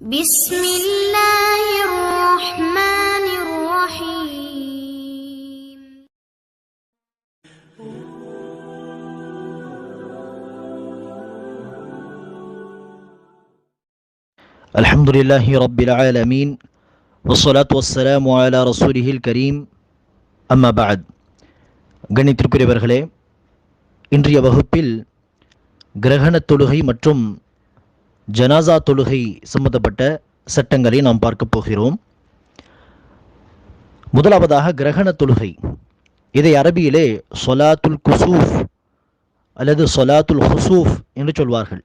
بسم الله الرحمن الرحيم الحمد لله رب العالمين والصلاة والسلام على رسوله الكريم أما بعد கணித்திற்குரியவர்களே இன்றைய வகுப்பில் கிரகண தொழுகை மற்றும் ஜனாசா தொழுகை சம்பந்தப்பட்ட சட்டங்களை நாம் பார்க்க போகிறோம். முதலாவதாக கிரகண தொழுகை. இதை அரபியிலே சொலாத்துல் குசூஃப் அல்லது சொலாத்துல் ஹுசூஃப் என்று சொல்வார்கள்.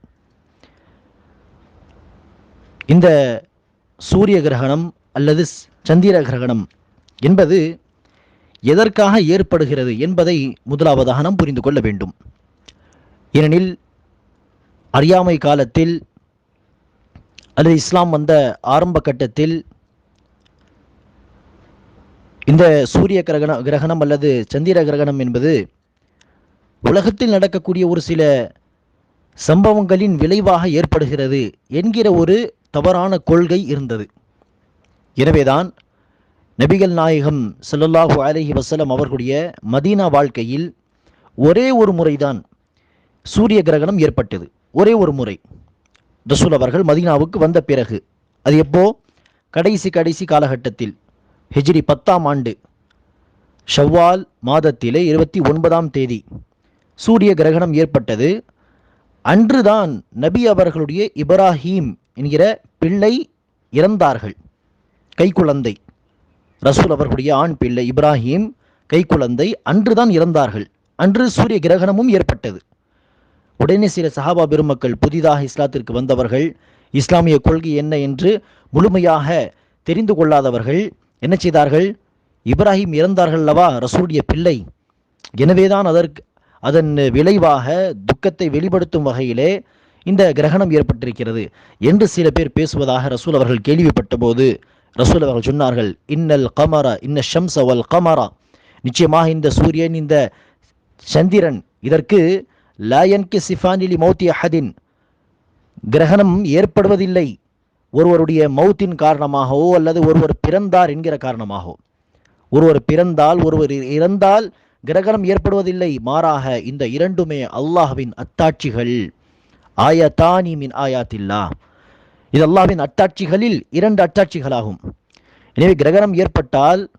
இந்த சூரிய கிரகணம் அல்லது சந்திர கிரகணம் என்பது எதற்காக ஏற்படுகிறது என்பதை முதலாவதாக நாம் புரிந்து கொள்ள வேண்டும். ஏனெனில் அறியாமை காலத்தில் அல்லது இஸ்லாம் வந்த ஆரம்ப கட்டத்தில் இந்த சூரிய கிரகண கிரகணம் அல்லது சந்திர கிரகணம் என்பது உலகத்தில் நடக்கக்கூடிய ஒரு சில சம்பவங்களின் விளைவாக ஏற்படுகிறது என்கிற ஒரு தவறான கொள்கை இருந்தது. எனவேதான் நபிகள் நாயகம் சல்லல்லாஹு அலஹி வசலம் அவர்களுடைய மதீனா வாழ்க்கையில் ஒரே ஒரு முறைதான் சூரிய கிரகணம் ஏற்பட்டது. ஒரே ஒரு முறை. ரசூல் அவர்கள் மதீனாவுக்கு வந்த பிறகு அது எப்போ? கடைசி கடைசி காலகட்டத்தில் ஹிஜ்ரி பத்தாம் ஆண்டு ஷவ்வால் மாதத்திலே இருபத்தி ஒன்பதாம் தேதி சூரிய கிரகணம் ஏற்பட்டது. அன்றுதான் நபி அவர்களுடைய இப்ராஹீம் என்கிற பிள்ளை இறந்தார்கள். கைக்குழந்தை. ரசூல் அவர்களுடைய ஆண் பிள்ளை இப்ராஹீம் கைக்குழந்தை அன்றுதான் இறந்தார்கள். அன்று சூரிய கிரகணமும் ஏற்பட்டது. உடனே சில சஹாபா பெருமக்கள் புதிதாக இஸ்லாத்திற்கு வந்தவர்கள் இஸ்லாமிய கொள்கை என்ன என்று முழுமையாக தெரிந்து கொள்ளாதவர்கள் என்ன செய்தார்கள்? இப்ராஹிம் இறந்தார்கள் அல்லவா? ரசூலுடைய பிள்ளை. எனவேதான் அதற்கு அதன் விளைவாக துக்கத்தை வெளிப்படுத்தும் வகையிலே இந்த கிரகணம் ஏற்பட்டிருக்கிறது என்று சில பேர் பேசுவதாக ரசூல் அவர்கள் கேள்விப்பட்ட போது ரசூல் அவர்கள் சொன்னார்கள் இன்னல் கமரா இன்ன ஷம்ச வல் கமரா. நிச்சயமாக இந்த சூரியன் இந்த சந்திரன் இதற்கு லாயன்கி சிஃபானிலி மௌத்தி அஹதின் கிரகணம் ஏற்படுவதில்லை. ஒருவருடைய மௌத்தின் காரணமாகவோ அல்லது ஒருவர் பிறந்தார் என்கிற காரணமாகவோ. ஒருவர் பிறந்தால் ஒருவர் இறந்தால் கிரகணம் ஏற்படுவதில்லை. மாறாக இந்த இரண்டுமே அல்லாஹ்வின் அத்தாட்சிகள். ஆயத்தானி மின் ஆயாத்தில்லா. இது அல்லாஹ்வின் அத்தாட்சிகளில் இரண்டு அத்தாட்சிகளாகும். எனவே கிரகணம் ஏற்பட்டால்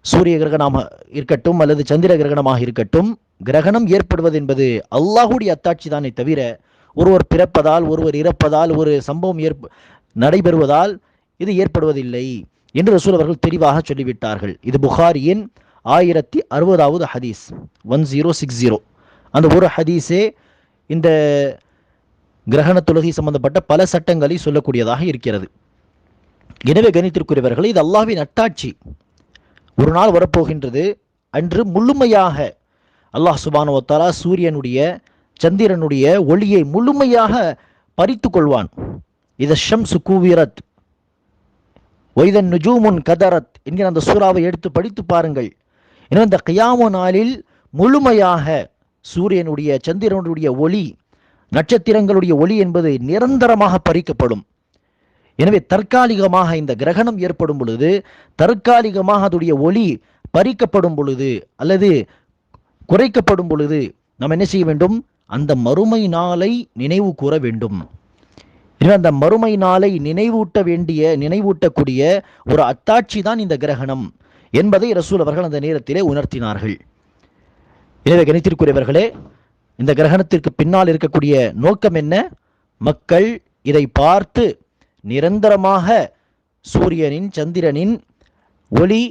சூரிய கிரகணமாக இருக்கட்டும் அல்லது சந்திர கிரகணமாக இருக்கட்டும் கிரகணம் ஏற்படுவது என்பது அல்லாஹுடைய அத்தாட்சி தானே தவிர ஒருவர் பிறப்பதால் ஒருவர் இறப்பதால் ஒரு சம்பவம் ஏற்ப நடைபெறுவதால் இது ஏற்படுவதில்லை என்று ரசூல் அவர்கள் தெளிவாக சொல்லிவிட்டார்கள். இது புகாரியின் ஆயிரத்தி அறுபதாவது ஹதீஸ் ஒன் ஜீரோ சிக்ஸ் ஜீரோ. அந்த ஒரு ஹதீஸே இந்த கிரகண தொழுகை சம்பந்தப்பட்ட பல சட்டங்களை சொல்லக்கூடியதாக இருக்கிறது. எனவே கணித்திற்குரியவர்கள் இது அல்லாவின் அட்டாட்சி ஒரு நாள் வரப்போகின்றது. அன்று முழுமையாக அல்லாஹ் சுபானுவத்தாலா சூரியனுடைய சந்திரனுடைய ஒளியை முழுமையாக பறித்து கொள்வான். இத ஷம்சு கூவிரத் ஒய்தன் நுஜூமுன் கதரத் என்கிற அந்த சூறாவை எடுத்து படித்து பாருங்கள். எனவே இந்த கியாமு நாளில் முழுமையாக சூரியனுடைய சந்திரனுடைய ஒளி நட்சத்திரங்களுடைய ஒளி என்பது நிரந்தரமாக பறிக்கப்படும். எனவே தற்காலிகமாக இந்த கிரகணம் ஏற்படும் பொழுது தற்காலிகமாக அதோடைய ஒளி பறிக்கப்படும் பொழுது அல்லது குறைக்கப்படும் பொழுது நாம் என்ன செய்ய வேண்டும்? அந்த மறுமை நாளை நினைவு கூற வேண்டும். அந்த மறுமை நாளை நினைவூட்ட வேண்டிய நினைவூட்டக்கூடிய ஒரு அத்தாட்சி தான் இந்த கிரகணம் என்பதை ரசூல் அவர்கள் அந்த நேரத்திலே உணர்த்தினார்கள். எனவே கணித்திற்குரியவர்களே இந்த கிரகணத்திற்கு பின்னால் இருக்கக்கூடிய நோக்கம் என்ன? மக்கள் இதை பார்த்து நிரந்தரமாக சூரியனின் சந்திரனின் ஒளி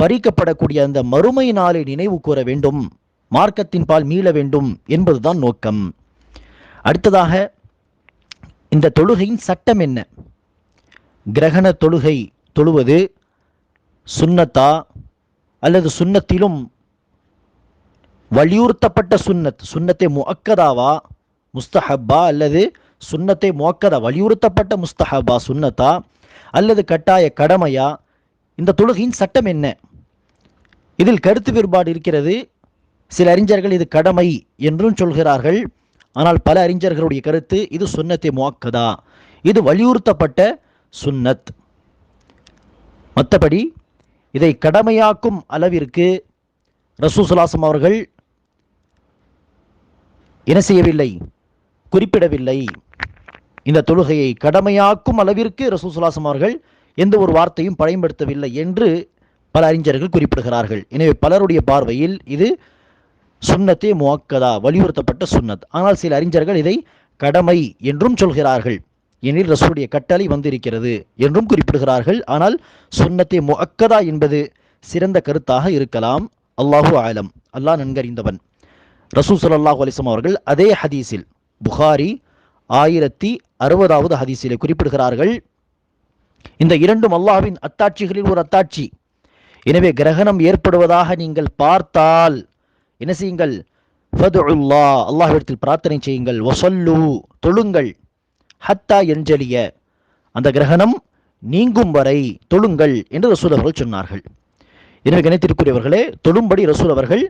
பறிக்கப்படக்கூடிய அந்த மறுமை நாளை நினைவு கூற வேண்டும். மார்க்கத்தின் பால் மீள வேண்டும் என்பதுதான் நோக்கம். அடுத்ததாக இந்த தொழுகையின் சட்டம் என்ன? கிரகண தொழுகை தொழுவது சுன்னத்தா அல்லது சுன்னத்திலும் வலியுறுத்தப்பட்ட சுன்னத் சுன்னத்தை முஅக்கதாவா முஸ்தஹப்பா அல்லது சுன்னத்தை முஅக்கதா வலியுறுத்தப்பட்ட முஸ்தஹபா சுன்னத்தா அல்லது கட்டாய கடமையா? இந்த தொழுகையின் சட்டம் என்ன? இதில் கருத்து வேறுபாடு இருக்கிறது. சில அறிஞர்கள் இது கடமை என்றும் சொல்கிறார்கள். ஆனால் பல அறிஞர்களுடைய கருத்து இது சுன்னத்தை முஅக்கதா இது வலியுறுத்தப்பட்ட சுன்னத் மற்றபடி இதை கடமையாக்கும் அளவிற்கு ரசூசுலாசம் அவர்கள் என்ன செய்யவில்லை? குறிப்பிடவில்லை. இந்த தொழுகையை கடமையாக்கும் அளவிற்கு ரசூசுலாசம் அவர்கள் எந்த ஒரு வார்த்தையும் பயன்படுத்தவில்லை என்று பல அறிஞர்கள் குறிப்பிடுகிறார்கள். எனவே பலருடைய பார்வையில் இது சுன்னத்தே முவக்கதா வலியுறுத்தப்பட்ட சுன்னத். ஆனால் சில அறிஞர்கள் இதை கடமை என்றும் சொல்கிறார்கள். எனில் ரசூடைய கட்டளை வந்திருக்கிறது என்றும் குறிப்பிடுகிறார்கள். ஆனால் சுன்னத்தே முஅக்கதா என்பது சிறந்த கருத்தாக இருக்கலாம். அல்லாஹு ஆலம். அல்லாஹ் நன்கறிந்தவன். ரசூ ஸல்லல்லாஹு அலைஹி அவர்கள் அதே ஹதீஸில் புகாரி ஆயிரத்தி அறுபதாவது ஹதீஸிலே குறிப்பிடுகிறார்கள். இந்த இரண்டும் அல்லாஹ்வின் அத்தாட்சிகளில் ஒரு அத்தாட்சி. எனவே கிரகணம் ஏற்படுவதாக நீங்கள் பார்த்தால் என்ன செய்யுங்கள்? ஃபதுல்லா அல்லாஹிடத்தில் பிரார்த்தனை செய்யுங்கள். ஒசல்லு தொழுங்கள். ஹத்தா எஞ்சலிய அந்த கிரகணம் நீங்கும் வரை தொழுங்கள் என்று ரசூல் அவர்கள் சொன்னார்கள். எனவே கணித்திற்குரியவர்களே தொழும்படி ரசூல் அவர்கள்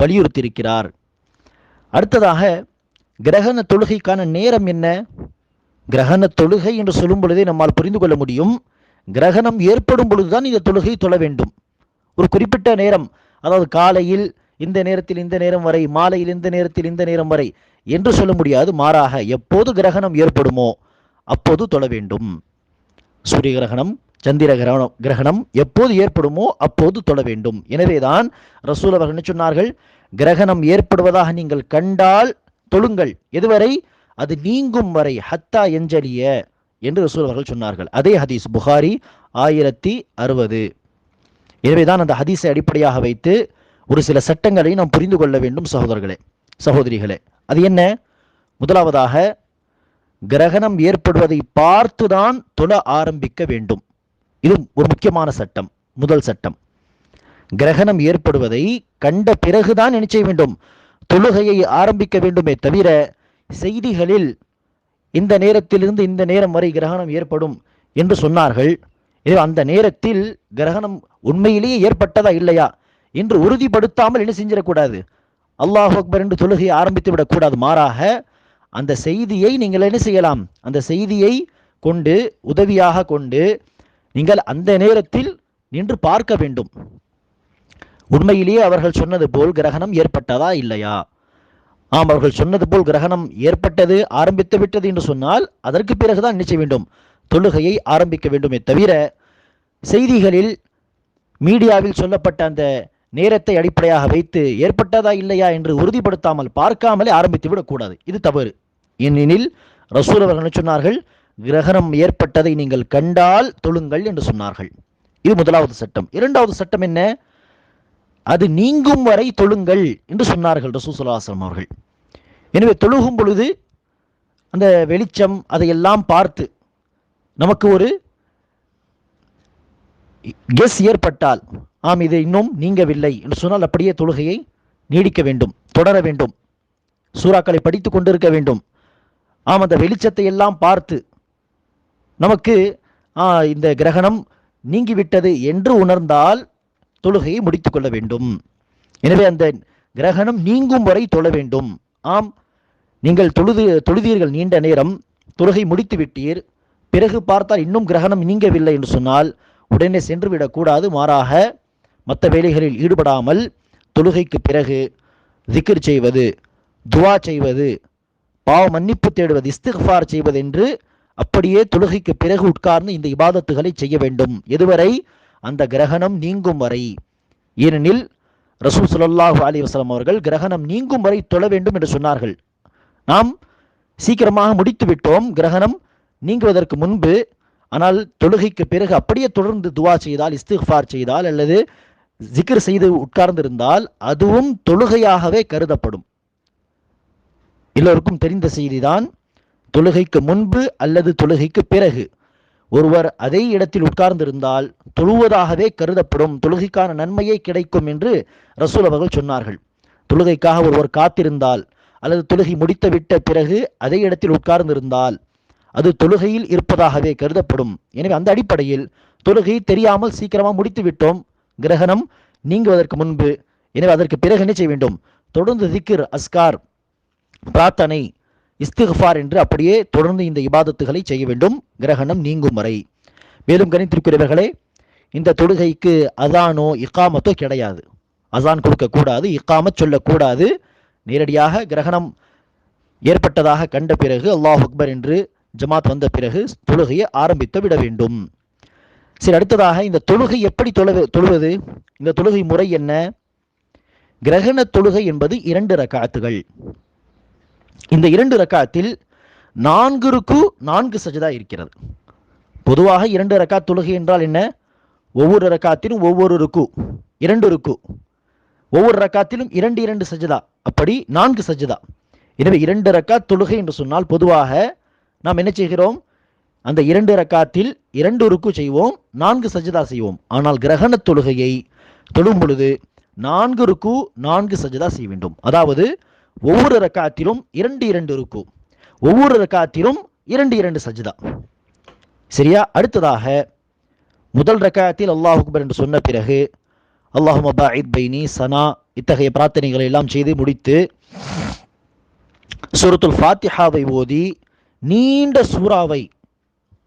வலியுறுத்தியிருக்கிறார். அடுத்ததாக கிரகண தொழுகைக்கான நேரம் என்ன? கிரகண தொழுகை என்று சொல்லும் பொழுதே நம்மால் புரிந்து கொள்ள முடியும். கிரகணம் ஏற்படும் பொழுதுதான் இந்த தொழுகை தொழ வேண்டும். ஒரு குறிப்பிட்ட நேரம் அதாவது காலையில் இந்த நேரத்தில் இந்த நேரம் வரை மாலையில் இந்த நேரத்தில் இந்த நேரம் வரை என்று சொல்ல முடியாது. மாறாக எப்போது கிரகணம் ஏற்படுமோ அப்போது தொழ வேண்டும். சூரிய கிரகணம் சந்திர கிரகணம் கிரகணம் எப்போது ஏற்படுமோ அப்போது தொழ வேண்டும். எனவேதான் ரசூல் அவர்கள் என்ன சொன்னார்கள்? கிரகணம் ஏற்படுவதாக நீங்கள் கண்டால் தொழுங்கள். எதுவரை? அது நீங்கும் வரை ஹத்தா எஞ்சலிய என்று ரசூல் அவர்கள் சொன்னார்கள். அதே ஹதீஸ் புகாரி ஆயிரத்தி அறுபது. எனவேதான் அந்த ஹதீஸை அடிப்படையாக வைத்து ஒரு சில சட்டங்களை நாம் புரிந்து கொள்ள வேண்டும் சகோதரர்களே சகோதரிகளே. அது என்ன? முதலாவதாக கிரகணம் ஏற்படுவதை பார்த்துதான் தொழ ஆரம்பிக்க வேண்டும். இது ஒரு முக்கியமான சட்டம் முதல் சட்டம். கிரகணம் ஏற்படுவதை கண்ட பிறகுதான் என்ன செய்ய வேண்டும்? தொழுகையை ஆரம்பிக்க வேண்டுமே தவிர செய்திகளில் இந்த நேரத்திலிருந்து இந்த நேரம் வரை கிரகணம் ஏற்படும் என்று சொன்னார்கள். அந்த நேரத்தில் கிரகணம் உண்மையிலேயே ஏற்பட்டதா இல்லையா? என்று உறுதிப்படுத்தாமல் என்ன செஞ்சிடக்கூடாது? அல்லாஹ் அக்பர் என்று தொழுகையை ஆரம்பித்து விடக்கூடாது மாறாக அந்த செய்தியை நீங்கள் என்ன செய்யலாம்? அந்த செய்தியை கொண்டு உதவியாக கொண்டு நீங்கள் அந்த நேரத்தில் நின்று பார்க்க வேண்டும். உண்மையிலேயே அவர்கள் சொன்னது போல் கிரகணம் ஏற்பட்டதா இல்லையா? ஆம் அவர்கள் சொன்னது போல் கிரகணம் ஏற்பட்டது ஆரம்பித்து விட்டது என்று சொன்னால் அதற்கு பிறகுதான் நினைச்ச செய்ய வேண்டும்? தொழுகையை ஆரம்பிக்க வேண்டுமே தவிர செய்திகளில் மீடியாவில் சொல்லப்பட்ட அந்த நேரத்தை அடிப்படையாக வைத்து ஏற்பட்டதா இல்லையா என்று உறுதிப்படுத்தாமல் பார்க்காமலே ஆரம்பித்து விடக்கூடாது இது தவறு. ஏனெனில் ரசூல் அவர்கள் சொன்னார்கள்? கிரகணம் ஏற்பட்டதை நீங்கள் கண்டால் தொழுங்கள் என்று சொன்னார்கள். இது முதலாவது சட்டம். இரண்டாவது சட்டம் என்ன? அது நீங்கும் வரை தொழுங்கள் என்று சொன்னார்கள் ரசூசுல்லாஸ்லாம் அவர்கள். எனவே தொழுகும் பொழுது அந்த வெளிச்சம் அதையெல்லாம் பார்த்து நமக்கு ஒரு கெஸ் ஏற்பட்டால் ஆம் இது இன்னும் நீங்கவில்லை என்று சொன்னால் அப்படியே தொழுகையை நீடிக்க வேண்டும் தொடர வேண்டும் சூறாக்களை படித்து கொண்டிருக்க வேண்டும். ஆம் அந்த வெளிச்சத்தை எல்லாம் பார்த்து நமக்கு ஆ, இந்த கிரகணம் நீங்கிவிட்டது என்று உணர்ந்தால் தொழுகையை முடித்து கொள்ள வேண்டும். எனவே அந்த கிரகணம் நீங்கும் வரை தொழ வேண்டும். ஆம் நீங்கள் தொழுது தொழுதீர்கள் நீண்ட நேரம் தொழுகை முடித்து விட்டீர் பிறகு பார்த்தால் இன்னும் கிரகணம் நீங்கவில்லை என்று சொன்னால் உடனே சென்று விடக்கூடாது மாறாக மற்ற வேலைகளில் ஈடுபடாமல் தொழுகைக்கு பிறகு திக்ர் செய்வது துவா செய்வது பாவ மன்னிப்பு தேடுவது இஸ்திஃபார் செய்வது என்று அப்படியே தொழுகைக்கு பிறகு உட்கார்ந்து இந்த இபாதத்துகளை செய்ய வேண்டும். எதுவரை? அந்த கிரகணம் நீங்கும் வரை. ஏனெனில் ரசூல் ஸல்லல்லாஹு அலி வஸ்லாம் அவர்கள் கிரகணம் நீங்கும் வரை தொழ வேண்டும் என்று சொன்னார்கள். நாம் சீக்கிரமாக முடித்து விட்டோம். கிரகணம் நீங்குவதற்கு முன்பு ஆனால் தொழுகைக்கு பிறகு அப்படியே தொடர்ந்து துவா செய்தால் இஸ்திஃபார் செய்தால் அல்லது ஜிக்ர் செய்து உட்கார்ந்திருந்தால் அதுவும் தொழுகையாகவே கருதப்படும். எல்லோருக்கும் தெரிந்த செய்திதான் தொழுகைக்கு முன்பு அல்லது தொழுகைக்கு பிறகு ஒருவர் அதே இடத்தில் உட்கார்ந்திருந்தால் தொழுவதாகவே கருதப்படும் தொழுகைக்கான நன்மையே கிடைக்கும் என்று ரசூல் அவர்கள் சொன்னார்கள். தொழுகைக்காக ஒருவர் காத்திருந்தால் அல்லது தொழுகை முடித்துவிட்ட பிறகு அதே இடத்தில் உட்கார்ந்திருந்தால் அது தொழுகையில் இருப்பதாகவே கருதப்படும். எனவே அந்த அடிப்படையில் தொழுகை தெரியாமல் சீக்கிரமாக முடித்து விட்டோம் கிரகணம் நீங்குவதற்கு முன்பு எனவே அதற்கு பிறகு என்ன செய்ய வேண்டும்? தொடர்ந்து திக்கிர் அஸ்கார் பிரார்த்தனை இஸ்திஃபார் என்று அப்படியே தொடர்ந்து இந்த இபாதத்துகளை செய்ய வேண்டும். கிரகணம் நீங்கும் வரை. மேலும் கணித்திருக்கிறவர்களே இந்த தொழுகைக்கு அதானோ இக்காமத்தோ கிடையாது. அசான் கொடுக்கக்கூடாது இக்காமத் சொல்லக்கூடாது. நேரடியாக கிரகணம் ஏற்பட்டதாக கண்ட பிறகு அல்லாஹ் அக்பர் என்று ஜமாத் வந்த பிறகு தொழுகையை ஆரம்பித்து விட வேண்டும். சரி அடுத்ததாக இந்த தொழுகை எப்படி தொழு தொழுவது? இந்த தொழுகை முறை என்ன? கிரகண தொழுகை என்பது இரண்டு ரக்காத்துகள். இந்த இரண்டு ரக்காத்தில் நான்கு ருக்கு நான்கு சஜதா இருக்கிறது. பொதுவாக இரண்டு ரக்காத் தொழுகை என்றால் என்ன? ஒவ்வொரு ரக்காத்திலும் ஒவ்வொரு ருக்கு இரண்டு ருக்கு. ஒவ்வொரு ரக்காத்திலும் இரண்டு இரண்டு சஜதா. அப்படி நான்கு சஜதா. எனவே இரண்டு ரக்காத் தொழுகை என்று சொன்னால் பொதுவாக நாம் என்ன செய்கிறோம்? அந்த இரண்டு ரக்காத்தில் இரண்டு ருக்கு செய்வோம் நான்கு சஜிதா செய்வோம். ஆனால் கிரகண தொழுகையை தொழும் பொழுது நான்கு ருக்கு நான்கு சஜிதா செய்ய வேண்டும். அதாவது ஒவ்வொரு ரக்காத்திலும் இரண்டு இரண்டு ருக்கு. ஒவ்வொரு ரக்காத்திலும் இரண்டு இரண்டு சஜிதா சரியா? அடுத்ததாக முதல் ரக்காத்தில் அல்லாஹ் அக்பர் என்று சொன்ன பிறகு அல்லாஹு மபாயித் பைனி சனா இத்தகைய பிரார்த்தனைகளை எல்லாம் செய்து முடித்து சூரத்துல் ஃபாத்திஹாவை ஓதி நீண்ட சூறாவை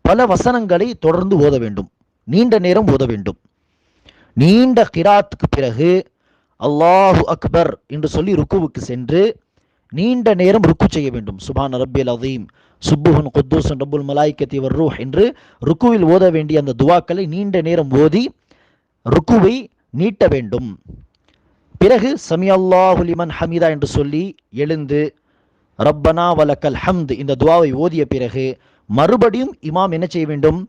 பல வசனங்களை தொடர்ந்து ஓத வேண்டும். நீண்ட நேரம் ஓத வேண்டும். நீண்ட கிராத்துக்கு பிறகு அல்லாஹு அக்பர் என்று சொல்லி ருக்குவுக்கு சென்று நீண்ட நேரம் ருக்கு செய்ய வேண்டும். சுபான் ரப்பியல் அதீம் சுப்புஹன் குத்தூஸ் ரபுல் மலாய்க்கத்தி வர்ரூ என்று ருக்குவில் ஓத வேண்டிய அந்த துவாக்களை நீண்ட நேரம் ஓதி ருக்குவை நீட்ட வேண்டும். பிறகு சமி அல்லாஹுலிமன் ஹமீதா என்று சொல்லி எழுந்து ரப்பனா வலக்கல் ஹம்த் இந்த துவாவை ஓதிய பிறகு மறுபடியும் இமாம் என்ன செய்ய வேண்டும்?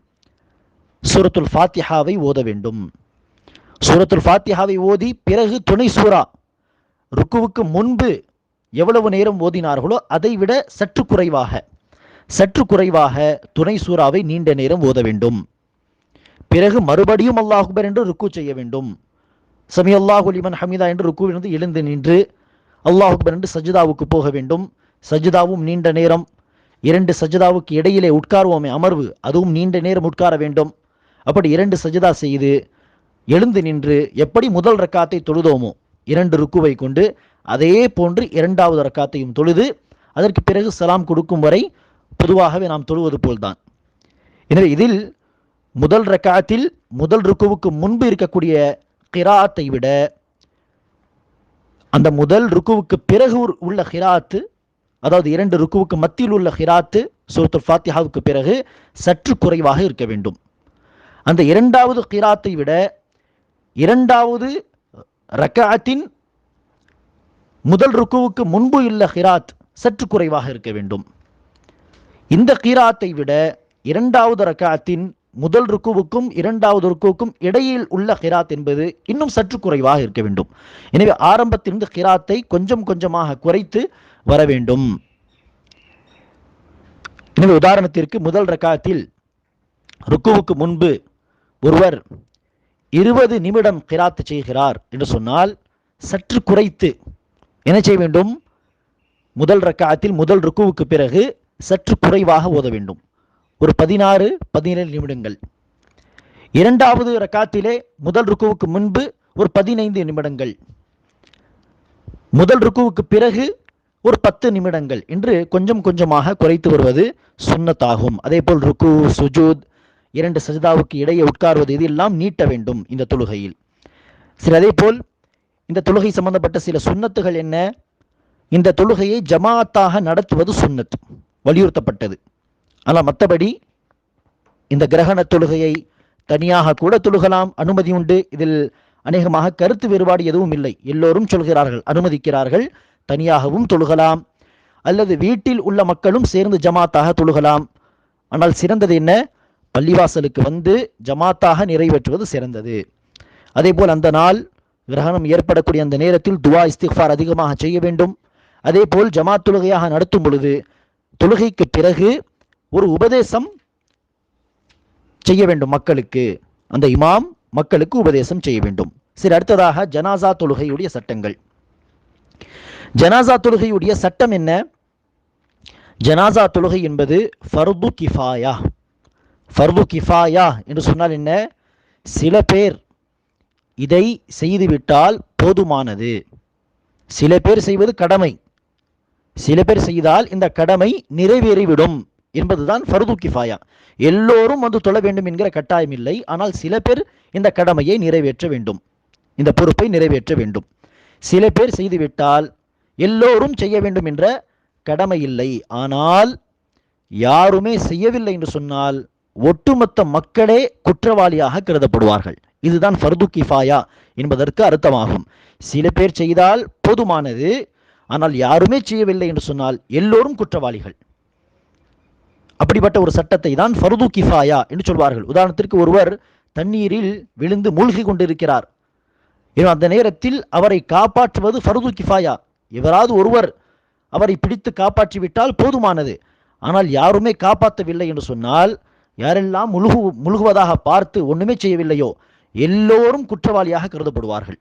சூரத்துல் ஃபாத்திஹாவை ஓத வேண்டும். சூரத்துல் ஃபாத்திஹாவை ஓதி பிறகு துணை சூரா ருக்குவுக்கு முன்பு எவ்வளவு நேரம் ஓதினார்களோ அதை விட சற்று குறைவாக சற்று குறைவாக துணை சூறாவை நீண்ட நேரம் ஓத வேண்டும். பிறகு மறுபடியும் அல்லாஹுபர் என்று ருக்கு செய்ய வேண்டும். சமி அல்லாஹு லிமன் ஹமீதா என்று ருக்குவிலிருந்து எழுந்து நின்று அல்லாஹ் என்று சஜிதாவுக்கு போக வேண்டும். சஜிதாவும் நீண்ட நேரம் இரண்டு சஜிதாவுக்கு இடையிலே உட்காருவோமே அமர்வு அதுவும் நீண்ட நேரம் உட்கார வேண்டும். அப்படி இரண்டு சஜிதா செய்து எழுந்து நின்று எப்படி முதல் ரக்காத்தை தொழுதோமோ இரண்டு ருக்குவை கொண்டு அதே போன்று இரண்டாவது ரக்காத்தையும் தொழுது அதற்கு பிறகு சலாம் கொடுக்கும் வரை பொதுவாகவே நாம் தொழுவது போல்தான். எனவே இதில் முதல் ரக்காத்தில் முதல் ருக்குவுக்கு முன்பு இருக்கக்கூடிய கிராத்தை விட அந்த முதல் ருக்குவுக்கு பிறகு உள்ள ஹிராத்து அதாவது இரண்டு ருக்குவுக்கு மத்தியில் உள்ள ஹிராத்து சூரத்துல் ஃபாத்திஹாவுக்கு பிறகு சற்று குறைவாக இருக்க வேண்டும். அந்த இரண்டாவது கிராத்தை விட இரண்டாவது ரக்காத்தின் முதல் ருக்குவுக்கு முன்பு உள்ள ஹிராத் சற்று குறைவாக இருக்க வேண்டும். இந்த கீராத்தை விட இரண்டாவது ரக்காத்தின் முதல் ருக்குவுக்கும் இரண்டாவது ருக்குவுக்கும் இடையில் உள்ள ஹிராத் என்பது இன்னும் சற்று குறைவாக இருக்க வேண்டும். எனவே ஆரம்பத்திலிருந்து ஹிராத்தை கொஞ்சம் கொஞ்சமாக குறைத்து வர வேண்டும் எனவே உதாரணத்திற்கு முதல் ரக்காத்தில் ருக்குவுக்கு முன்பு ஒருவர் இருபது நிமிடம் கிராத்து செய்கிறார் என்று சொன்னால் சற்று குறைத்து என்ன செய்ய வேண்டும்? முதல் ரக்காத்தில் முதல் ருக்குவுக்கு பிறகு சற்று குறைவாக ஓத வேண்டும். ஒரு பதினாறு பதினேழு நிமிடங்கள். இரண்டாவது ரக்காத்திலே முதல் ருக்குவுக்கு முன்பு ஒரு பதினைந்து நிமிடங்கள். முதல் ருக்குவுக்கு பிறகு ஒரு பத்து நிமிடங்கள் என்று கொஞ்சம் கொஞ்சமாக குறைத்து வருவது சுன்னத்தாகும் அதேபோல் ருக்கு சுஜூத் இரண்டு சஜிதாவுக்கு இடையே உட்கார்வது இதெல்லாம் நீட்ட வேண்டும் இந்த தொழுகையில். சரி அதேபோல் இந்த தொழுகை சம்பந்தப்பட்ட சில சுன்னத்துகள் என்ன? இந்த தொழுகையை ஜமாத்தாக நடத்துவது சுன்னத் வலியுறுத்தப்பட்டது. ஆனால் மற்றபடி இந்த கிரகண தொழுகையை தனியாக கூட தொழுகலாம் அனுமதி உண்டு. இதில் அநேகமாக கருத்து வேறுபாடு எதுவும் இல்லை. எல்லோரும் சொல்கிறார்கள் அனுமதிக்கிறார்கள். தனியாகவும் தொழுகலாம். அல்லது வீட்டில் உள்ள மக்களும் சேர்ந்து ஜமாத்தாக தொழுகலாம். ஆனால் சிறந்தது என்ன? பள்ளிவாசலுக்கு வந்து ஜமாத்தாக நிறைவேற்றுவது சிறந்தது. அதேபோல் அந்த நாள் கிரகணம் ஏற்படக்கூடிய அந்த நேரத்தில் துவா இஸ்திஃபார் அதிகமாக செய்ய வேண்டும். அதேபோல் ஜமாத் தொழுகையாக நடத்தும் பொழுது தொழுகைக்கு பிறகு ஒரு உபதேசம் செய்ய வேண்டும் மக்களுக்கு. அந்த இமாம் மக்களுக்கு உபதேசம் செய்ய வேண்டும். சரி அடுத்ததாக ஜனாசா தொழுகையுடைய சட்டங்கள். ஜனாசா தொழுகையுடைய சட்டம் என்ன? ஜனாசா தொழுகை என்பது ஃபர்து கிஃபாயா. ஃபர்து கிஃபாயா என்று சொன்னால் என்ன? சில பேர் இதை செய்துவிட்டால் போதுமானது. சில பேர் செய்வது கடமை. சில பேர் செய்தால் இந்த கடமை நிறைவேறிவிடும் என்பதுதான் ஃபர்து கிஃபாயா. எல்லோரும் வந்து தொழ வேண்டும் என்கிற கட்டாயம் இல்லை. ஆனால் சில பேர் இந்த கடமையை நிறைவேற்ற வேண்டும். இந்த பொறுப்பை நிறைவேற்ற வேண்டும். சில பேர் செய்துவிட்டால் எல்லோரும் செய்ய வேண்டும் என்ற கடமை இல்லை ஆனால் யாருமே செய்யவில்லை என்று சொன்னால் ஒட்டுமொத்த மக்களே குற்றவாளியாக கருதப்படுவார்கள். இதுதான் ஃபர்து கிஃபாயா என்பதற்கு அர்த்தமாகும். சில பேர் செய்தால் போதுமானது. ஆனால் யாருமே செய்யவில்லை என்று சொன்னால் எல்லோரும் குற்றவாளிகள். அப்படிப்பட்ட ஒரு சட்டத்தை தான் ஃபர்து கிஃபாயா என்று சொல்வார்கள். உதாரணத்திற்கு ஒருவர் தண்ணீரில் விழுந்து மூழ்கி கொண்டிருக்கிறார். அந்த நேரத்தில் அவரை காப்பாற்றுவது ஃபர்து கிஃபாயா. எவராவது ஒருவர் அவரை பிடித்து காப்பாற்றிவிட்டால் போதுமானது. ஆனால் யாருமே காப்பாற்றவில்லை என்று சொன்னால் யாரெல்லாம் முழுகு முழுகுவதாக பார்த்து ஒண்ணுமே செய்யவில்லையோ எல்லோரும் குற்றவாளியாக கருதப்படுவார்கள்.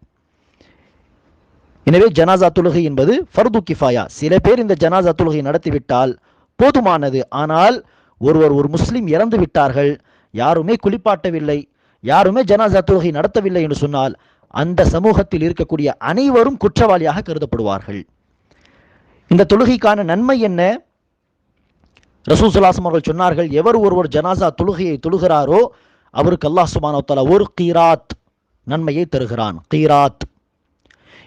எனவே ஜனாசா தொழுகை என்பது ஃபர்து கிஃபாயா. சில பேர் இந்த ஜனாசா தொழுகை நடத்திவிட்டால் போதுமானது. ஆனால் ஒருவர் ஒரு முஸ்லீம் இறந்து விட்டார்கள் யாருமே குளிப்பாட்டவில்லை யாருமே ஜனாசா தொழுகை நடத்தவில்லை என்று சொன்னால் அந்த சமூகத்தில் இருக்கக்கூடிய அனைவரும் குற்றவாளியாக கருதப்படுவார்கள். இந்த தொழுகைக்கான நன்மை என்ன? ரசூசுல்லாசம் அவர்கள் சொன்னார்கள் எவர் ஒருவர் ஜனாசா தொழுகையை தொழுகிறாரோ அவருக்கு அல்லாஹ் சுபானோ ஒரு கீராத் நன்மையை தருகிறான். கீராத்.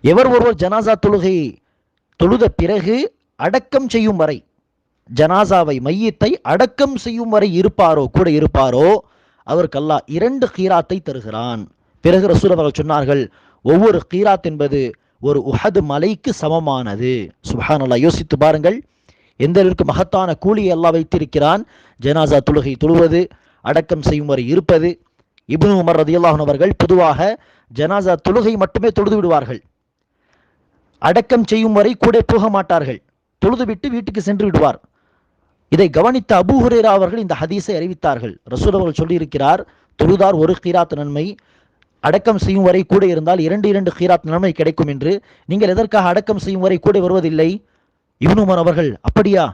எவர் ஒருவர் ஜனாசா தொழுகையை தொழுத பிறகு அடக்கம் செய்யும் வரை ஜனாசாவை மையத்தை அடக்கம் செய்யும் வரை இருப்பாரோ கூட இருப்பாரோ அவருக்கு அல்லாஹ் இரண்டு கீராத்தை தருகிறான். பிறகு ரசூல் அவர்கள் சொன்னார்கள் ஒவ்வொரு கீராத் என்பது ஒரு உஹது மலைக்கு சமமானது. சுப்ஹானல்லாஹ் யோசித்து பாருங்கள். எந்த அளவிற்கு மகத்தான கூலியை அல்லாஹ் வைத்திருக்கிறான். ஜனாசா தொழுகை தொழுவது அடக்கம் செய்யும் வரை இருப்பது. இப்னு உமர் ரதியல்லாஹன் அவர்கள் பொதுவாக ஜனாசா தொழுகை மட்டுமே தொழுது விடுவார்கள். அடக்கம் செய்யும் வரை கூட போக மாட்டார்கள். தொழுதுவிட்டு வீட்டுக்கு சென்று விடுவார். இதை கவனித்த அபூ ஹுரேரா அவர்கள் இந்த ஹதீஸை அறிவித்தார்கள். ரசூல் அவர்கள் சொல்லியிருக்கிறார் தொழுதார் ஒரு கீராத் நன்மை அடக்கம் செய்யும் வரை கூட இருந்தால் இரண்டு இரண்டு ஹீராத் நன்மை கிடைக்கும் என்று. நீங்கள் எதற்காக அடக்கம் செய்யும் வரை கூட வருவதில்லை? இப்னு அவர்கள் அப்படியா?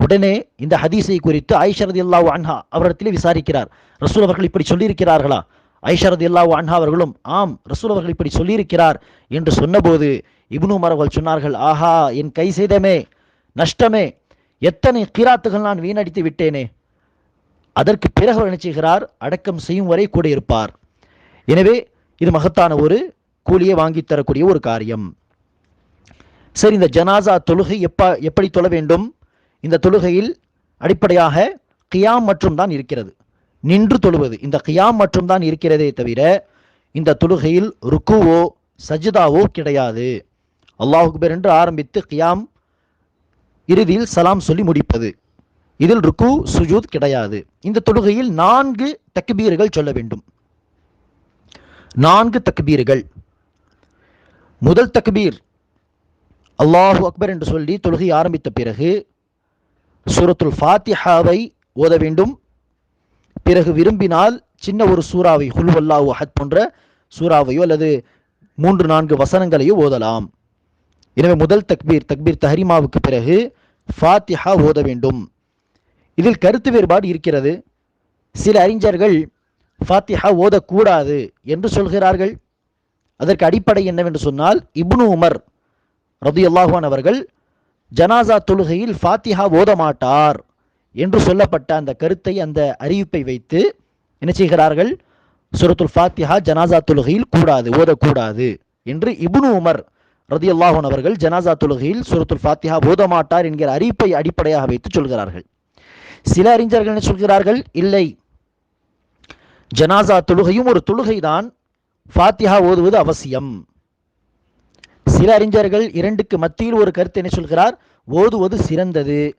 உடனே இந்த ஹதீஸை குறித்து ஐஷரதி அல்லாஹ் அன்ஹா அவரிடத்திலே விசாரிக்கிறார். ரசூல் அவர்கள் இப்படி சொல்லியிருக்கிறார்களா? ஐஷரதி அல்லாஹ் அன்ஹா அவர்களும் ஆம் ரசூல் அவர்கள் இப்படி சொல்லியிருக்கிறார் என்று சொன்னபோது இப்னு அவர்கள் சொன்னார்கள் ஆஹா என் கை செய்தமே நஷ்டமே எத்தனை கிராத்துகள் நான் வீணடித்து விட்டேனே. அதற்கு பிறகு அவர் செய்கிறார்? அடக்கம் செய்யும் வரை கூட இருப்பார். எனவே இது மகத்தான ஒரு கூலியை வாங்கி தரக்கூடிய ஒரு காரியம். சரி இந்த ஜனாசா தொழுகை எப்ப எப்படி தொழ வேண்டும்? இந்த தொழுகையில் அடிப்படையாக கியாம் மற்றும் தான் இருக்கிறது. நின்று தொழுவது. இந்த கியாம் மற்றும் தான் இருக்கிறதே தவிர இந்த தொழுகையில் ருக்குவோ சஜிதாவோ கிடையாது. அல்லாஹ் என்று ஆரம்பித்து கியாம் இறுதியில் சலாம் சொல்லி முடிப்பது. இதில் ருக்கு சுஜூத் கிடையாது. இந்த தொழுகையில் நான்கு தக்பீர்கள் சொல்ல வேண்டும். நான்கு தக்பீர்கள். முதல் தக்பீர் அல்லாஹு அக்பர் என்று சொல்லி தொழுகை ஆரம்பித்த பிறகு சூரத்துல் ஃபாத்திஹாவை ஓத வேண்டும். பிறகு விரும்பினால் சின்ன ஒரு சூறாவை ஹுல்வல்லாஹு அஹத் போன்ற சூறாவையோ அல்லது மூன்று நான்கு வசனங்களையோ ஓதலாம். எனவே முதல் தக்பீர் தக்பீர் தஹரிமாவுக்கு பிறகு ஃபாத்திஹா ஓத வேண்டும். இதில் கருத்து வேறுபாடு இருக்கிறது. சில அறிஞர்கள் ஃபாத்திஹா ஓதக்கூடாது என்று சொல்கிறார்கள். அதற்கு அடிப்படை என்னவென்று சொன்னால் இப்னு உமர் ரதியல்லாஹுவான் அவர்கள் ஜனாசா தொழுகையில் ஃபாத்திஹா ஓத மாட்டார் என்று சொல்லப்பட்ட அந்த கருத்தை அந்த அறிவிப்பை வைத்து என்ன செய்கிறார்கள்? சுரத்துல் ஃபாத்திஹா ஜனாசா தொழுகையில் கூடாது ஓதக்கூடாது என்று இப்னு உமர் ரதி அல்லாஹன் அவர்கள் ஜனாசா தொழுகையில் சுரத்துல் ஃபாத்திஹா ஓத மாட்டார் என்கிற அறிவிப்பை அடிப்படையாக வைத்து சொல்கிறார்கள். சில அறிஞர்கள் என்ன சொல்கிறார்கள்? இல்லை ஜனாசா தொழுகையும் ஒரு தொழுகைதான். ஃபாத்திஹா ஓதுவது அவசியம். சில அறிஞர்கள் இரண்டுக்கு மத்தியில் ஒரு கருத்து என்ன சொல்கிறார்? ஓதுவது சிறந்தது.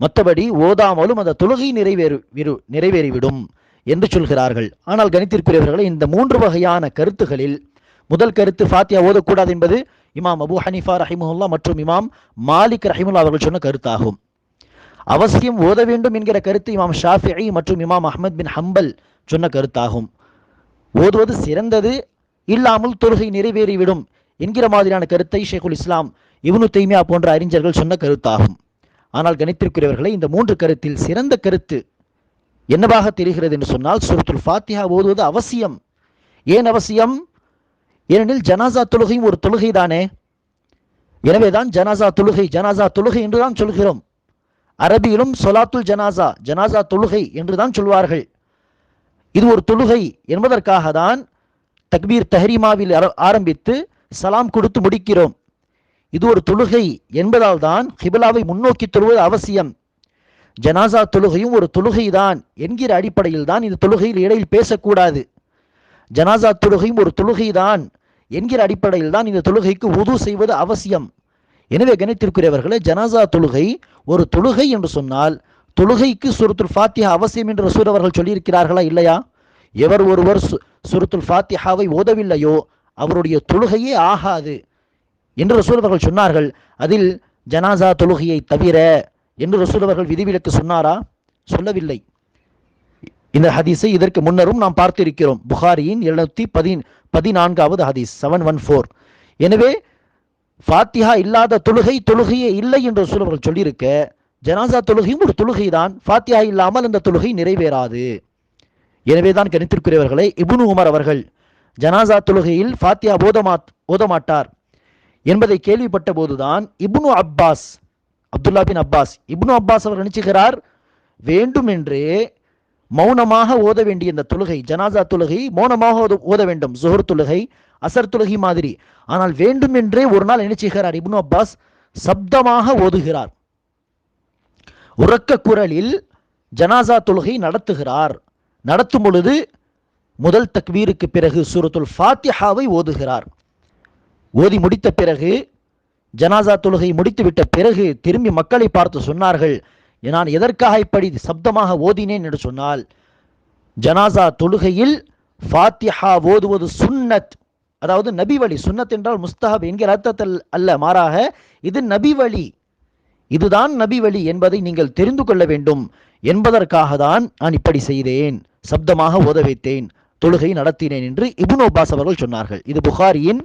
மற்றபடி ஓதாமலும் அந்த தொழுகை நிறைவேறு விரு- நிறைவேறிவிடும் என்று சொல்கிறார்கள். ஆனால் கணித்திற்குரியவர்களை இந்த மூன்று வகையான கருத்துகளில் முதல் கருத்து ஃபாத்தியா ஓதக்கூடாது என்பது இமாம் அபு ஹனிஃபா ரஹிமுல்லா மற்றும் இமாம் மாலிக் ரஹிமுல்லா அவர்கள் சொன்ன கருத்தாகும். அவசியம் ஓத வேண்டும் என்கிற கருத்து இமாம் ஷாஃபிஇ மற்றும் இமாம் அஹ்மத் பின் ஹம்பல் சொன்ன கருத்தாகும். ஓதுவது சிறந்தது இல்லாமல் தொழுகை நிறைவேறிவிடும் என்கிற மாதிரியான கருத்தை ஷேகுல் இஸ்லாம் இவனு தைமியா போன்ற அறிஞர்கள் சொன்ன கருத்தாகும். ஆனால் கணித்திற்குரியவர்களை இந்த மூன்று கருத்தில் சிறந்த கருத்து என்னவாக தெரிகிறது என்று சொன்னால் சூரத்துல் ஃபாத்திஹா ஓதுவது அவசியம். ஏன் அவசியம்? ஏனெனில் ஜனாசா தொழுகையும் ஒரு தொழுகை தானே. எனவேதான் ஜனாசா தொழுகை ஜனாசா தொழுகை என்றுதான் சொல்கிறோம். அரபியிலும் சொலாத்துல் ஜனாசா ஜனாசா தொழுகை என்றுதான் சொல்வார்கள். இது ஒரு தொழுகை என்பதற்காக தான் தக்பீர் தஹரிமாவில் ஆர- ஆரம்பித்து சலாம் கொடுத்து முடிக்கிறோம். இது ஒரு தொழுகை என்பதால் தான் ஹிபலாவை முன்னோக்கி தொழுவது அவசியம். ஜனாசா தொழுகையும் ஒரு தொழுகை தான் என்கிற அடிப்படையில் தான் இந்த தொழுகையில் இடையில் பேசக்கூடாது. ஜனாசா தொழுகையும் ஒரு தொழுகை தான் என்கிற அடிப்படையில் தான் இந்த தொழுகைக்கு உது செய்வது அவசியம். எனவே கணித்திற்குரியவர்களே ஜனாசா தொழுகை ஒரு தொழுகை என்று சொன்னால் தொழுகைக்கு சுருத்துல் ஃபாத்திஹா அவசியம் என்று ரசூர் அவர்கள் சொல்லியிருக்கிறார்களா இல்லையா? எவர் ஒருவர் சு- சுருத்துல் ஃபாத்திஹாவை ஓதவில்லையோ அவருடைய தொழுகையே ஆகாது என்று ரசூல் அவர்கள் சொன்னார்கள். அதில் ஜனாசா தொழுகையை தவிர என்று ரசூல் அவர்கள் விதிவிலக்கு சொன்னாரா? சொல்லவில்லை. இந்த ஹதீஸை இதற்கு முன்னரும் நாம் பார்த்திருக்கிறோம். புகாரியின் எழுநூத்தி பதி பதினான்காவது ஹதீஸ் செவன் ஒன் ஃபோர் எனவே ஃபாத்திஹா இல்லாத தொழுகை தொழுகையே இல்லை என்று ரசூல் அவர்கள் சொல்லியிருக்க ஜனாசா தொழுகையும் ஒரு தொழுகைதான். ஃபாத்தியா இல்லாமல் அந்த தொழுகை நிறைவேறாது. எனவே தான் கணித்திருக்கிறவர்களே இபுனு உமர் அவர்கள் ஜனாசா தொழுகையில் ஃபாத்தியா ஓதமா ஓதமாட்டார் என்பதை கேள்விப்பட்ட போதுதான் Ibn Abbas Abdullah bin Abbas Ibn Abbas அவர் நினைச்சுகிறார் வேண்டுமென்றே மௌனமாக ஓத வேண்டிய இந்த தொழுகை ஜனாசா தொழுகை மௌனமாக ஓத- ஓத வேண்டும். zuhur தொழுகை அசர் தொழுகை மாதிரி. ஆனால் வேண்டுமென்றே ஒரு நாள் நினைச்சுகிறார் இப்னு அப்பாஸ்? சப்தமாக ஓதுகிறார். உறக்க குரலில் ஜனாசா தொழுகை நடத்துகிறார். நடத்தும் பொழுது முதல் தக்வீருக்கு பிறகு சூரத்துல் ஃபாத்திஹாவை ஓதுகிறார். ஓதி முடித்த பிறகு ஜனாசா தொழுகை முடித்துவிட்ட பிறகு திரும்பி மக்களை பார்த்து சொன்னார்கள் நான் எதற்காக இப்படி சப்தமாக ஓதினேன்? என்று சொன்னால் ஜனாசா தொழுகையில் ஃபாத்திஹா ஓதுவது சுன்னத். அதாவது நபி வழி சுன்னத் என்றால் முஸ்தஹப் என்கிற அர்த்தத்தில் அல்ல மாறாக இது நபி வழி இதுதான் நபி வழி என்பதை நீங்கள் தெரிந்து கொள்ள வேண்டும். என்பதற்காக தான் நான் இப்படி செய்தேன். சப்தமாக ஓத வைத்தேன் தொழுகை நடத்தினேன் என்று இப்னு அப்பாஸ் அவர்கள் சொன்னார்கள். இது புகாரியின்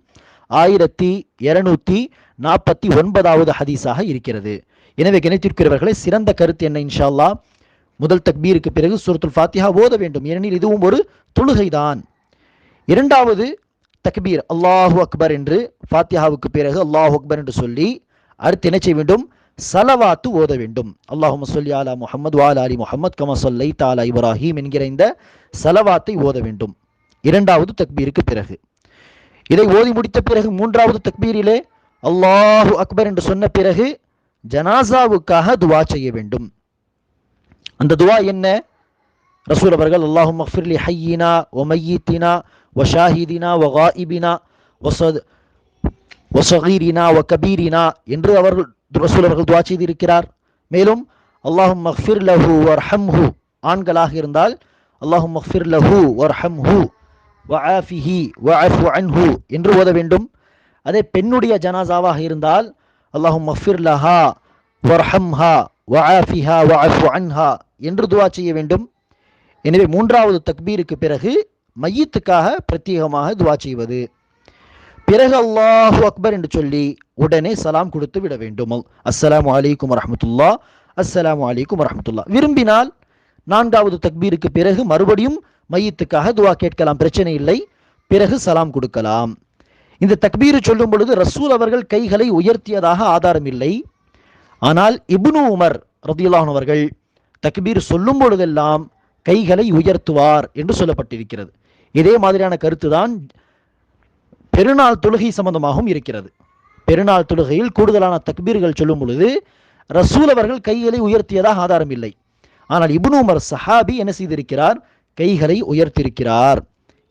ஆயிரத்தி இருநூத்தி நாற்பத்தி ஒன்பதாவது ஹதீஸாக இருக்கிறது. எனவே கிணைத்திருக்கிறவர்களே சிறந்த கருத்து என்ன இன்ஷால்லா? முதல் தக்பீருக்கு பிறகு சூரத்துல் ஃபாத்திஹா ஓத வேண்டும். ஏனெனில் இதுவும் ஒரு தொழுகைதான். இரண்டாவது தக்பீர் அல்லாஹு அக்பர் என்று ஃபாத்தியாவுக்கு பிறகு அல்லாஹு அக்பர் என்று சொல்லி அடுத்து என்ன செய்ய வேண்டும்? சலவாத்து ஓத வேண்டும். அல்லாஹும் சொல்லி அலா முஹம்மது வால் அலி முஹம்மத் கம சொல்லை தாலா இப்ராஹிம் என்கிற இந்த சலவாத்தை ஓத வேண்டும். இரண்டாவது தக்பீருக்கு பிறகு. இதை ஓதி முடித்த பிறகு மூன்றாவது தக்பீரிலே அல்லாஹு அக்பர் என்று சொன்ன பிறகு ஜனாசாவுக்காக துவா செய்ய வேண்டும். அந்த துவா என்ன? ரசூல் அவர்கள் அல்லாஹும் மஃபிர்லி ஹையினா ஒமையீத்தினா ஒஷாஹிதினா ஒகாஇபினா ஷாஹிதினா ஒசத் ஒசகீரினா ஒ கபீரினா என்று அவர்கள் ரசூல் அவர்கள் துவா செய்திருக்கிறார். மேலும் அல்லாஹும் மஃபிர் லஹு வர்ஹம்ஹு. ஆண்களாக இருந்தால் அல்லாஹும் மஃபிர் லஹு ஒர் ஹம் ஹூ வஆஃபிஹி வஅஃபு அன்ஹு என்று ஓத வேண்டும். அதே பெண்ணுடைய ஜனாசாவாக இருந்தால் அல்லாஹும் மஃபிர் லஹா வர்ஹம்ஹா வஆஃபிஹா வஅஃபு அன்ஹா என்று துவா செய்ய வேண்டும். எனவே மூன்றாவது தக்பீருக்கு பிறகு மையத்துக்காக பிரத்யேகமாக துவா செய்வது. பிறகு அல்லாஹு அக்பர் என்று சொல்லி உடனே சலாம் கொடுத்து விட வேண்டும். அஸ்லாம் அலைக்கும் வரமத்துல்லா அஸ்லாம் அலைக்கும் வரமத்துல்லா விரும்பினால் நான்காவது தக்பீருக்கு பிறகு மறுபடியும் மையத்துக்காக துவா கேட்கலாம். பிரச்சனை இல்லை. பிறகு சலாம் கொடுக்கலாம். இந்த தக்பீர் சொல்லும் பொழுது ரசூல் அவர்கள் கைகளை உயர்த்தியதாக ஆதாரம் இல்லை. ஆனால் இப்னு உமர் ரதியுல்லாஹன் அவர்கள் தக்பீர் சொல்லும் பொழுதெல்லாம் கைகளை உயர்த்துவார் என்று சொல்லப்பட்டிருக்கிறது. இதே மாதிரியான கருத்து தான் பெருநாள் தொழுகை சம்பந்தமாகவும் இருக்கிறது. பெருநாள் தொழுகையில் கூடுதலான தக்பீர்கள் சொல்லும் பொழுது ரசூல் அவர்கள் கைகளை உயர்த்தியதாக ஆதாரம் இல்லை. ஆனால் இப்னு உமர் சஹாபி என்ன செய்திருக்கிறார்? கைகளை உயர்த்தியிருக்கிறார்.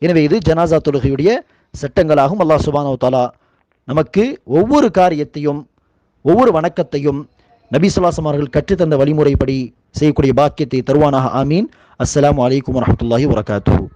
எனவே இது ஜனாசா தொழுகையுடைய சட்டங்களாகும் அல்லாஹ் சுபானோ தாலா நமக்கு ஒவ்வொரு காரியத்தையும் ஒவ்வொரு வணக்கத்தையும் நபி சுல்லாசம் அவர்கள் கற்றுத்தந்த வழிமுறைப்படி செய்யக்கூடிய பாக்கியத்தை தருவானாக. ஆமீன். அஸ்லாம் வலைக்கம் வரஹ்மத்துல்லாஹி வரகாத்து